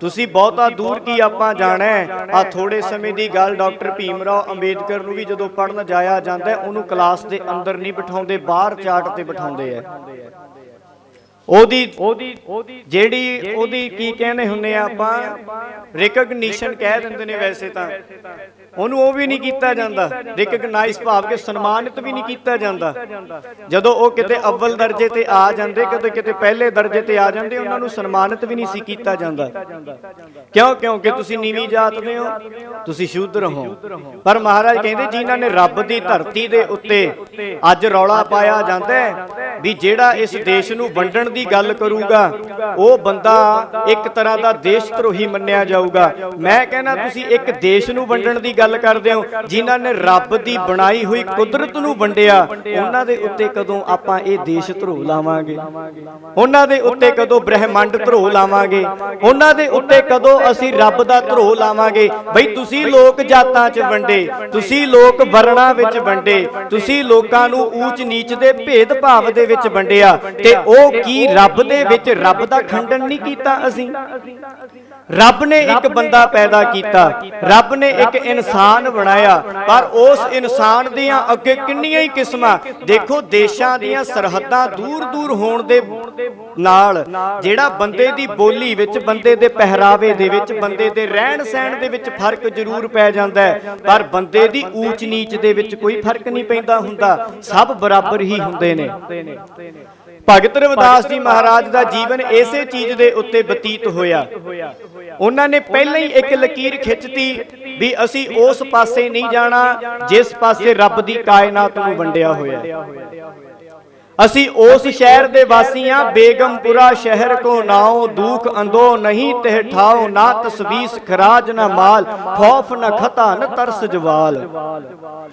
ਤੁਸੀਂ ਬਹੁਤਾ ਦੂਰ ਕੀ ਆਪਾਂ ਜਾਣਾ ਆ ਥੋੜੇ ਸਮੇਂ ਦੀ ਗੱਲ ਡਾਕਟਰ ਭੀਮ ਰਾਓ ਅੰਬੇਦਕਰ ਨੂੰ ਵੀ ਜਦੋਂ ਪੜਨ ਜਾਇਆ ਜਾਂਦਾ ਉਹਨੂੰ ਕਲਾਸ ਦੇ ਅੰਦਰ ਨਹੀਂ ਬਿਠਾਉਂਦੇ, ਬਾਹਰ ਚਾਟ ਤੇ ਬਿਠਾਉਂਦੇ ਆ ਉਹਦੀ ਉਹਦੀ ਉਹਦੀ ਜਿਹੜੀ ਉਹਦੀ ਕੀ ਕਹਿੰਦੇ ਹੁੰਨੇ ਆ ਆਪਾਂ ਰਿਕਗਨੀਸ਼ਨ ਕਹਿ ਦਿੰਦੇ ਨੇ ਵੈਸੇ ਤਾਂ। ਉਹਨੂੰ ਉਹ ਵੀ ਨਹੀਂ ਕੀਤਾ ਜਾਂਦਾ। ਰਿਕਗਨਾਈਜ਼ ਭਾਵ ਕਿ ਸਨਮਾਨਿਤ ਵੀ ਨਹੀਂ ਕੀਤਾ ਜਾਂਦਾ। ਜਦੋਂ। ਉਹ ਕਿਤੇ ਅਵਲ ਦਰਜੇ ਤੇ ਆ ਜਾਂਦੇ ਕਦੇ ਕਿਤੇ ਪਹਿਲੇ ਦਰਜੇ ਤੇ ਆ ਜਾਂਦੇ ਉਹਨਾਂ ਨੂੰ ਸਨਮਾਨਿਤ ਵੀ ਨਹੀਂ ਸੀ ਕੀਤਾ ਜਾਂਦਾ। ਕਿਉਂ? ਕਿਉਂਕਿ ਤੁਸੀਂ ਨੀਵੀਂ ਜਾਤ ਦੇ ਹੋ। ਤੁਸੀਂ ਸ਼ੂਦਰ ਹੋ ਪਰ ਮਹਾਰਾਜ ਕਹਿੰਦੇ ਜਿਨ੍ਹਾਂ ਨੇ ਰੱਬ ਦੀ ਧਰਤੀ ਦੇ ਉੱਤੇ ਅੱਜ ਰੌਲਾ ਪਾਇਆ ਜਾਂਦਾ ਹੈ। ਵੀ ਜਿਹੜਾ ਇਸ ਦੇਸ਼ ਨੂੰ ਵੰਡਣ ਦੀ ਗੱਲ ਕਰੂਗਾ, ਉਹ ਬੰਦਾ ਇੱਕ ਤਰ੍ਹਾਂ ਦਾ ਦੇਸ਼ ਧਰੋਹੀ ਮੰਨਿਆ ਜਾਊਗਾ। ਮੈਂ ਕਹਿੰਦਾ, ਤੁਸੀਂ ਇੱਕ ਦੇਸ਼ ਨੂੰ ਵੰਡਣ ਦੀ ਗੱਲ ਕਰਦੇ ਹੋ, ਜਿਨ੍ਹਾਂ ਨੇ ਰੱਬ ਦੀ ਬਣਾਈ ਹੋਈ ਕੁਦਰਤ ਨੂੰ ਵੰਡਿਆ, ਉਹਨਾਂ ਦੇ ਉੱਤੇ ਕਦੋਂ ਆਪਾਂ ਇਹ ਦੇਸ਼ ਧਰੋ ਲਾਵਾਂਗੇ? ਉਹਨਾਂ ਦੇ ਉੱਤੇ ਕਦੋਂ ਬ੍ਰਹਿਮੰਡ ਧਰੋ ਲਾਵਾਂਗੇ? ਉਹਨਾਂ ਦੇ ਉੱਤੇ ਕਦੋਂ ਅਸੀਂ ਰੱਬ ਦਾ ਧਰੋ ਲਾਵਾਂਗੇ? ਬਈ, ਤੁਸੀਂ ਲੋਕ ਜਾਤਾਂ 'ਚ ਵੰਡੇ, ਤੁਸੀਂ ਲੋਕ ਵਰਣਾਂ ਵਿੱਚ ਵੰਡੇ, ਤੁਸੀਂ ਲੋਕਾਂ ਨੂੰ ਊਚ ਨੀਚ ਦੇ ਭੇਦ ਭਾਵ ਦੇ ਵਿੱਚ ਵੰਡਿਆ ਤੇ ਉਹ ਕੀ ਰੱਬ ਦੇ ਵਿੱਚ ਰੱਬ ਦਾ ਖੰਡਨ ਨਹੀਂ ਕੀਤਾ ਅਸੀਂ? ਰੱਬ ਨੇ ਇੱਕ ਬੰਦਾ ਪੈਦਾ ਕੀਤਾ। ਰੱਬ ਨੇ ਇੱਕ ਇਨਸਾਨ ਬਣਾਇਆ। ਪਰ ਉਸ ਇਨਸਾਨ ਦੀਆਂ ਅੱਗੇ ਕਿੰਨੀਆਂ ਹੀ ਕਿਸਮਾਂ? ਦੇਖੋ, ਦੇਸ਼ਾਂ ਦੀਆਂ ਸਰਹੱਦਾਂ ਦੂਰ ਦੂਰ ਹੋਣ ਦੇ ਨਾਲ ਜਿਹੜਾ ਬੰਦੇ ਦੀ ਬੋਲੀ ਵਿੱਚ ਬੰਦੇ ਦੇ ਪਹਿਰਾਵੇ ਦੇ ਵਿੱਚ ਬੰਦੇ ਦੇ ਰਹਿਣ ਸਹਿਣ ਦੇ ਵਿੱਚ ਫ਼ਰਕ ਜ਼ਰੂਰ ਪੈ ਜਾਂਦਾ ਹੈ ਪਰ ਬੰਦੇ ਦੀ ਊਚ ਨੀਚ ਦੇ ਵਿੱਚ ਕੋਈ ਫ਼ਰਕ ਨਹੀਂ ਪੈਂਦਾ ਹੁੰਦਾ ਸਭ ਬਰਾਬਰ ਹੀ ਹੁੰਦੇ ਨੇ। ਭਗਤ ਰਵਿਦਾਸ ਜੀ ਮਹਾਰਾਜ ਦਾ ਜੀਵਨ ਇਸੇ ਚੀਜ਼ ਦੇ ਉੱਤੇ ਬਤੀਤ ਹੋਇਆ। ਉਹਨਾਂ ਨੇ ਪਹਿਲਾਂ ਹੀ ਇੱਕ ਲਕੀਰ ਖਿੱਚਤੀ ਵੀ ਅਸੀਂ ਉਸ ਪਾਸੇ ਨਹੀਂ ਜਾਣਾ ਜਿਸ ਪਾਸੇ ਰੱਬ ਦੀ ਕਾਇਨਾਤ ਨੂੰ ਵੰਡਿਆ ਹੋਇਆ। ਅਸੀਂ ਉਸ ਸ਼ਹਿਰ ਦੇ ਵਾਸੀਆਂ ਬੇਗਮਪੁਰਾ ਸ਼ਹਿਰ ਕੋ ਨਾਉ ਦੁਖ ਅੰਦੋ ਨਹੀਂ, ਤਹਿ ਠਾਉ ਨਾ ਤਸਵੀਸ ਖਰਾਜ ਨਾ ਮਾਲ, ਖੌਫ ਨਾ ਖਤਾ, ਨ ਤਰਸ ਜਵਾਲ।